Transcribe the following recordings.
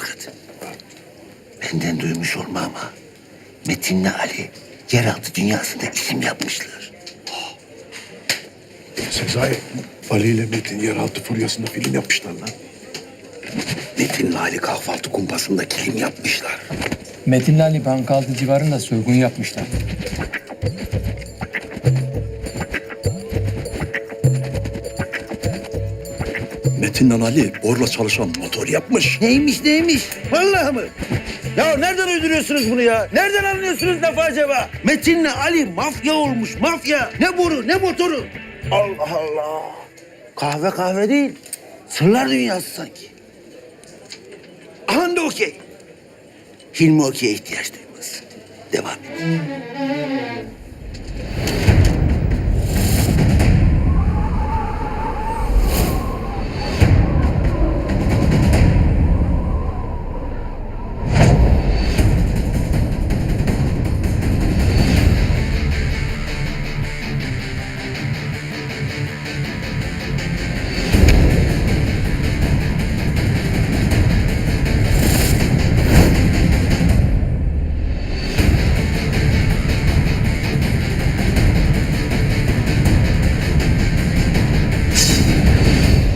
Şarkıt. Benden duymuş olma ama Metin'le Ali yeraltı dünyasında isim yapmışlar. Sezai, Ali ile Metin yeraltı furyasında film yapmışlar lan. Metin'le Ali kahvaltı kumpasında kilim yapmışlar. Metin'le Ali Bankaltı civarında soygun yapmışlar. Metin'le Ali borla çalışan motor yapmış. Neymiş neymiş? Vallahi mı? Ya nereden uyduruyorsunuz bunu ya? Nereden anlıyorsunuz lafı acaba? Metin'le Ali mafya olmuş mafya. Ne boru ne motoru. Allah Allah. Kahve kahve değil. Sırlar dünyası sanki. Aha da okey. Hilmi okey'e ihtiyaç duymaz. Devam et.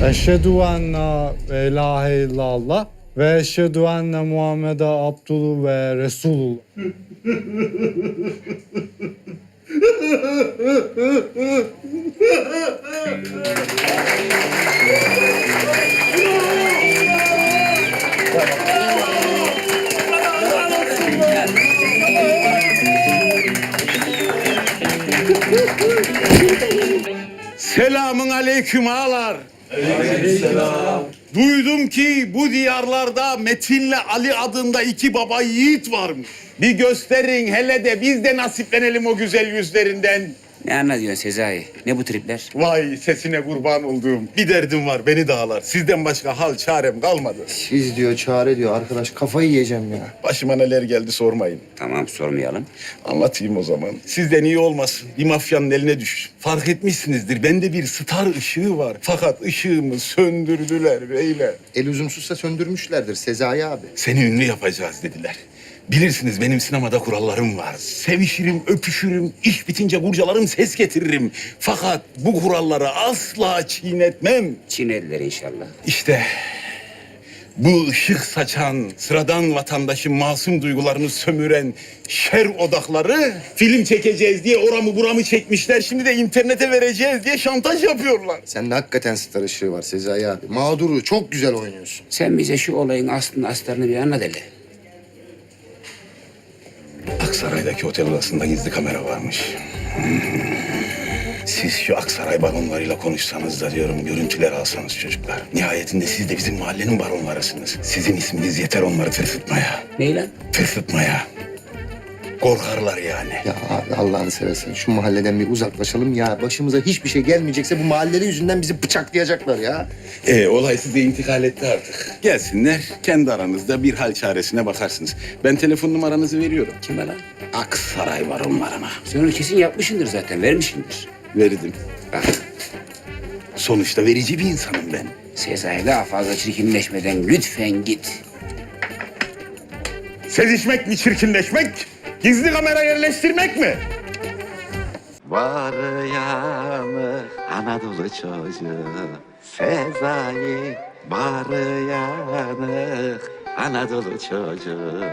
Eşhedü enne ve ilahe illallah ve eşhedü enne Muhammed'e abdulu ve resulullah. Selamın aleyküm ağalar. Duydum ki bu diyarlarda Metin'le Ali adında iki baba yiğit varmış. Bir gösterin hele de biz de nasiplenelim o güzel yüzlerinden. Ne anlatıyorsun Sezai? Ne bu tripler? Vay sesine kurban olduğum. Bir derdim var beni dağlar. Sizden başka hal çarem kalmadı. Siz diyor, çare diyor. Arkadaş kafayı yiyeceğim ya. Başıma neler geldi sormayın. Tamam sormayalım. Anlatayım o zaman. Sizden iyi olmasın. Bir mafyanın eline düş. Fark etmişsinizdir. Bende bir star ışığı var. Fakat ışığımı söndürdüler beyler. El üzümsüzse söndürmüşlerdir Sezai abi. Seni ünlü yapacağız dediler. Bilirsiniz benim sinemada kurallarım var. Sevişirim, öpüşürüm, iş bitince kurcalarım, ses getiririm. Fakat bu kuralları asla çiğnetmem. Çineliler inşallah. İşte bu ışık saçan, sıradan vatandaşın masum duygularını sömüren şer odakları film çekeceğiz diye oramı buramı çekmişler. Şimdi de internete vereceğiz diye şantaj yapıyorlar. Sende hakikaten star ışığı var Sezai abi. Mağduru çok güzel oynuyorsun. Sen bize şu olayın aslını astarını bir anlat hele. Aksaray'daki otel odasında gizli kamera varmış. Hmm. Siz şu Aksaray baronlarıyla konuşsanız da diyorum görüntüler alsanız çocuklar. Nihayetinde siz de bizim mahallenin baronlarısınız. Sizin isminiz yeter onları tırsıtmaya. Ney lan? Tırsıtmaya. Korkarlar yani. Ya abi Allah'ını seversen şu mahalleden bir uzaklaşalım ya. Başımıza hiçbir şey gelmeyecekse bu mahalleleri yüzünden bizi bıçaklayacaklar ya. Ee, olay size intikal etti artık. Gelsinler kendi aranızda bir hal çaresine bakarsınız. Ben telefon numaranızı veriyorum. Kime lan? Aksaray baronlarına. Sen onu kesin yapmışsındır zaten, vermişsindir. Verdim. Bak, Sonuçta verici bir insanım ben. Sezai daha fazla çirkinleşmeden lütfen git. Sezişmek mi çirkinleşmek? Gizli kamera yerleştirmek mi? Var yanı Anadolu çocuğu Sezai Var yanı Anadolu çocuğu